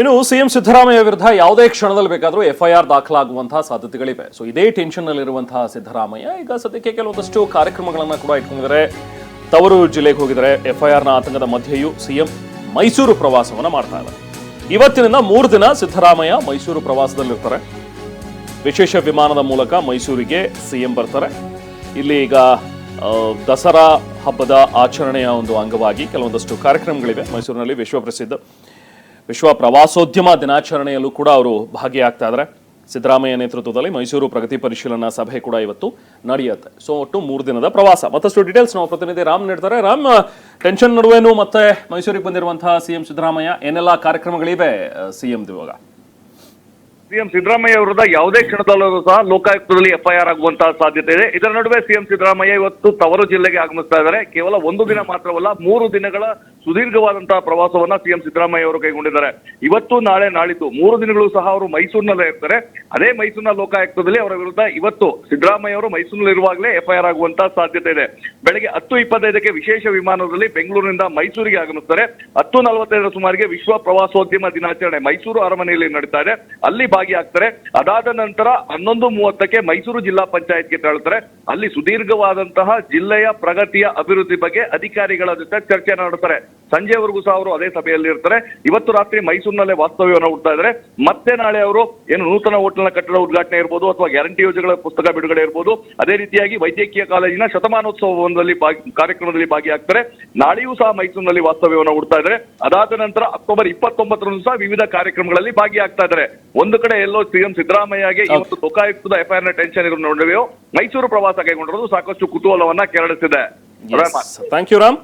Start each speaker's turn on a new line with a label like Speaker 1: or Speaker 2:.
Speaker 1: ಇನ್ನು ಸಿಎಂ ಸಿದ್ದರಾಮಯ್ಯ ವಿರುದ್ಧ ಯಾವುದೇ ಕ್ಷಣದಲ್ಲಿ ಬೇಕಾದರೂ ಎಫ್ಐಆರ್ ದಾಖಲಾಗುವಂತಹ ಸಾಧ್ಯತೆಗಳಿವೆ. ಸೊ ಇದೇ ಟೆನ್ಷನ್ ನಲ್ಲಿರುವಂತಹ ಸಿದ್ದರಾಮಯ್ಯ, ಈಗ ಸದ್ಯಕ್ಕೆ ಕೆಲವೊಂದಷ್ಟು ಕಾರ್ಯಕ್ರಮಗಳನ್ನ ಕೂಡ ಇಟ್ಕೊಂಡಿದ್ದಾರೆ. ತವರು ಜಿಲ್ಲೆಗೆ ಹೋಗಿದ್ದಾರೆ. ಎಫ್ಐಆರ್ನ ಆತಂಕದ ಮಧ್ಯೆಯೂ ಸಿಎಂ ಮೈಸೂರು ಪ್ರವಾಸವನ್ನ ಮಾಡ್ತಾ ಇದ್ದಾರೆ. ಇವತ್ತಿನಿಂದ ಮೂರು ದಿನ ಸಿದ್ದರಾಮಯ್ಯ ಮೈಸೂರು ಪ್ರವಾಸದಲ್ಲಿರ್ತಾರೆ. ವಿಶೇಷ ವಿಮಾನದ ಮೂಲಕ ಮೈಸೂರಿಗೆ ಸಿಎಂ ಬರ್ತಾರೆ. ಇಲ್ಲಿ ಈಗ ದಸರಾ ಹಬ್ಬದ ಆಚರಣೆಯ ಒಂದು ಅಂಗವಾಗಿ ಕೆಲವೊಂದಷ್ಟು ಕಾರ್ಯಕ್ರಮಗಳಿವೆ ಮೈಸೂರಿನಲ್ಲಿ ವಿಶ್ವ ಪ್ರಸಿದ್ಧ ವಿಶ್ವ ಪ್ರವಾಸೋದ್ಯಮ ದಿನಾಚರಣೆಯಲ್ಲೂ ಕೂಡ ಅವರು ಭಾಗಿಯಾಗ್ತಾ ಇದ್ದಾರೆ. ಸಿದ್ದರಾಮಯ್ಯ ನೇತೃತ್ವದಲ್ಲಿ ಮೈಸೂರು ಪ್ರಗತಿ ಪರಿಶೀಲನಾ ಸಭೆ ಕೂಡ ಇವತ್ತು ನಡೆಯುತ್ತೆ. ಸೊ ಒಟ್ಟು ಮೂರು ದಿನದ ಪ್ರವಾಸ. ಮತ್ತಷ್ಟು ಡೀಟೇಲ್ಸ್ ನಾವು ಪ್ರತಿನಿಧಿ ರಾಮ್ ನೀಡ್ತಾರೆ. ರಾಮ್ ಟೆನ್ಷನ್ ನಡುವೆನು ಮತ್ತೆ ಮೈಸೂರಿಗೆ ಬಂದಿರುವಂತಹ ಸಿಎಂ ಸಿದ್ದರಾಮಯ್ಯ, ಏನೆಲ್ಲ ಕಾರ್ಯಕ್ರಮಗಳಿವೆ, ಸಿಎಂ ಇವಾಗ
Speaker 2: ಸಿಎಂ ಸಿದ್ದರಾಮಯ್ಯ ವಿರುದ್ಧ ಯಾವುದೇ ಕ್ಷಣದಲ್ಲೂ ಸಹ ಲೋಕಾಯುಕ್ತದಲ್ಲಿ ಎಫ್ಐಆರ್ ಆಗುವಂತಹ ಸಾಧ್ಯತೆ ಇದೆ. ಇದರ ನಡುವೆ ಸಿಎಂ ಸಿದ್ದರಾಮಯ್ಯ ಇವತ್ತು ತವರು ಜಿಲ್ಲೆಗೆ ಆಗಮಿಸ್ತಾ ಇದ್ದಾರೆ. ಕೇವಲ ಒಂದು ದಿನ ಮಾತ್ರವಲ್ಲ, ಮೂರು ದಿನಗಳ ಸುದೀರ್ಘವಾದಂತಹ ಪ್ರವಾಸವನ್ನ ಸಿಎಂ ಸಿದ್ದರಾಮಯ್ಯ ಅವರು ಕೈಗೊಂಡಿದ್ದಾರೆ. ಇವತ್ತು ನಾಳೆ ನಾಳಿದ್ದು ಮೂರು ದಿನಗಳು ಸಹ ಅವರು ಮೈಸೂರಿನಲ್ಲೇ ಇರ್ತಾರೆ. ಅದೇ ಮೈಸೂರಿನ ಲೋಕಾಯುಕ್ತದಲ್ಲಿ ಅವರ ವಿರುದ್ಧ ಇವತ್ತು ಸಿದ್ದರಾಮಯ್ಯ ಅವರು ಮೈಸೂರಿನಲ್ಲಿರುವಾಗಲೇ ಎಫ್ಐಆರ್ ಆಗುವಂತಹ ಸಾಧ್ಯತೆ ಇದೆ. ಬೆಳಗ್ಗೆ ಹತ್ತು ಇಪ್ಪತ್ತೈದಕ್ಕೆ ವಿಶೇಷ ವಿಮಾನದಲ್ಲಿ ಬೆಂಗಳೂರಿನಿಂದ ಮೈಸೂರಿಗೆ ಆಗಮಿಸ್ತಾರೆ. ಹತ್ತು ನಲವತ್ತೈದರ ಸುಮಾರಿಗೆ ವಿಶ್ವ ಪ್ರವಾಸೋದ್ಯಮ ದಿನಾಚರಣೆ ಮೈಸೂರು ಅರಮನೆಯಲ್ಲಿ ನಡೀತಾ ಇದೆ. ಅಲ್ಲಿ ಭಾಗಿಯಾಗ್ತಾರೆ. ಅದಾದ ನಂತರ ಹನ್ನೊಂದು ಮೂವತ್ತಕ್ಕೆ ಮೈಸೂರು ಜಿಲ್ಲಾ ಪಂಚಾಯತ್ಗೆ ತೆರಳುತ್ತಾರೆ. ಅಲ್ಲಿ ಸುದೀರ್ಘವಾದಂತಹ ಜಿಲ್ಲೆಯ ಪ್ರಗತಿಯ ಅಭಿವೃದ್ಧಿ ಬಗ್ಗೆ ಅಧಿಕಾರಿಗಳ ಜೊತೆ ಚರ್ಚೆ ಮಾಡುತ್ತಾರೆ ಸಂಜೆವರೆಗೂ ಸಹ ಅವರು ಅದೇ ಸಭೆಯಲ್ಲಿ ಇರ್ತಾರೆ. ಇವತ್ತು ರಾತ್ರಿ ಮೈಸೂರಿನಲ್ಲೇ ವಾಸ್ತವ್ಯವನ್ನು ಹುಡ್ತಾ ಇದ್ದಾರೆ. ಮತ್ತೆ ನಾಳೆ ಅವರು ಏನು ನೂತನ ಹೋಟೆಲ್ನ ಕಟ್ಟಡ ಉದ್ಘಾಟನೆ ಇರ್ಬೋದು ಅಥವಾ ಗ್ಯಾರಂಟಿ ಯೋಜನೆಗಳ ಪುಸ್ತಕ ಬಿಡುಗಡೆ ಇರ್ಬೋದು. ಅದೇ ರೀತಿಯಾಗಿ ವೈದ್ಯಕೀಯ ಕಾಲೇಜಿನ ಶತಮಾನೋತ್ಸವದಲ್ಲಿ ಭಾಗಿ ಕಾರ್ಯಕ್ರಮದಲ್ಲಿ ಭಾಗಿಯಾಗ್ತಾರೆ. ನಾಳೆಯೂ ಸಹ ಮೈಸೂರಿನಲ್ಲಿ ವಾಸ್ತವ್ಯವನ್ನು ಹುಡ್ತಾ ಇದ್ದಾರೆ. ಅದಾದ ನಂತರ ಅಕ್ಟೋಬರ್ ಇಪ್ಪತ್ತೊಂಬತ್ತರಂದು ಸಹ ವಿವಿಧ ಕಾರ್ಯಕ್ರಮಗಳಲ್ಲಿ ಭಾಗಿಯಾಗ್ತಾ ಇದ್ದಾರೆ. ಒಂದು ಕಡೆ ಎಲ್ಲೋ ಸಿಎಂ ಸಿದ್ದರಾಮಯ್ಯಗೆ ಇವತ್ತು ಲೋಕಾಯುಕ್ತದ ಎಫ್ಐಆರ್ನ ಟೆನ್ಷನ್ ಇರೋ ನಡುವೆಯೂ ಮೈಸೂರು ಪ್ರವಾಸ ಕೈಗೊಂಡಿರೋದು ಸಾಕಷ್ಟು ಕುತೂಹಲವನ್ನ ಕೆರಳಿಸಿದೆ.
Speaker 1: Thank you Ram